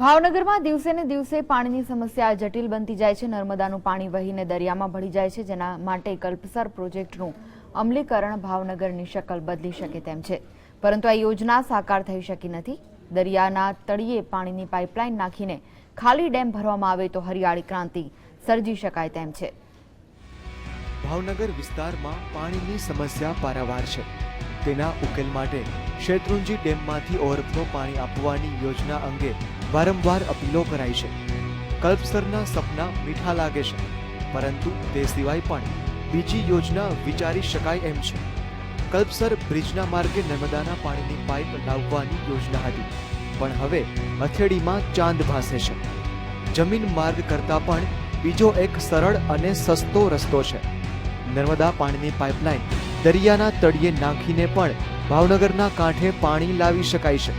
ભાવનગરમાં દિવસે ને દિવસે પાણીની સમસ્યા જટિલ બનતી જાય છે. નર્મદાનું પાણી વહીને દરિયામાં ભળી જાય છે, જેના માટે કલ્પસર પ્રોજેક્ટનું અમલીકરણ ભાવનગરની શકલ બદલી શકે તેમ છે. પરંતુ આ યોજના સાકાર થઈ શકી નથી. દરિયાના તળિયે પાણીની પાઇપલાઇન નાખીને ખાલી ડેમ ભરવામાં આવે તો હરિયાળી ક્રાંતિ સર્જી શકાય તેમ છે. ભાવનગર વિસ્તારમાં પાણીની સમસ્યા પારાવાર છે. તેના ઉકેલ માટે શેત્રુંજી ડેમમાંથી ઓવરફ્લો પાણી આપવાની યોજના અંગે વારંવાર અપીલો કરાઈ છે. કલ્પસરના સપના મીઠા લાગે છે, પરંતુ તે સિવાય પણ બીજી યોજના વિચારી શકાય એમ છે. કલ્પસર બ્રિજના માર્ગે નર્મદાના પાણીની પાઇપ લાવવાની યોજના હતી, પણ હવે હથેળીમાં ચાંદ ભાસે છે. જમીન માર્ગ કરતાં પણ બીજો એક સરળ અને સસ્તો રસ્તો છે. નર્મદા પાણીની પાઇપલાઇન દરિયાના તળિયે નાખીને પણ ભાવનગરના કાંઠે પાણી લાવી શકાય છે.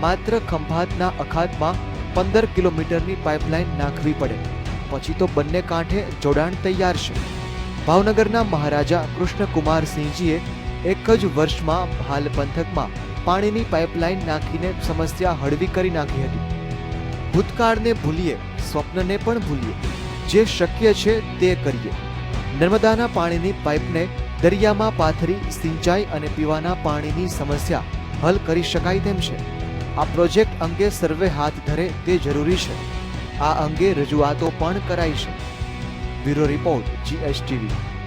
માત્ર ખંભાતના અખાતમાં પંદર કિલોમીટરની પાઇપલાઇન નાખવી પડે. પછી તો બંને કાંઠે જોડાણ તૈયાર છે. ભાવનગરના મહારાજા કૃષ્ણકુમારસિંહજીએ એક જ વર્ષમાં હાલ પંથકમાં પાણીની પાઇપલાઇન નાખીને સમસ્યા હળવી કરી નાખી હતી. ભૂતકાળને ભૂલીએ, સ્વપ્નને પણ ભૂલીએ. જે શક્ય છે તે કરીએ. નર્મદાના પાણીની પાઇપને દરિયામાં પાથરી, સિંચાઈ અને પીવાના પાણીની સમસ્યા હલ કરી શકાય તેમ છે. આ પ્રોજેક્ટ અંગે સર્વે હાથ ધરે તે જરૂરી છે. આ અંગે રજૂઆતો પણ કરાઈ છે. Bureau report, GSTV.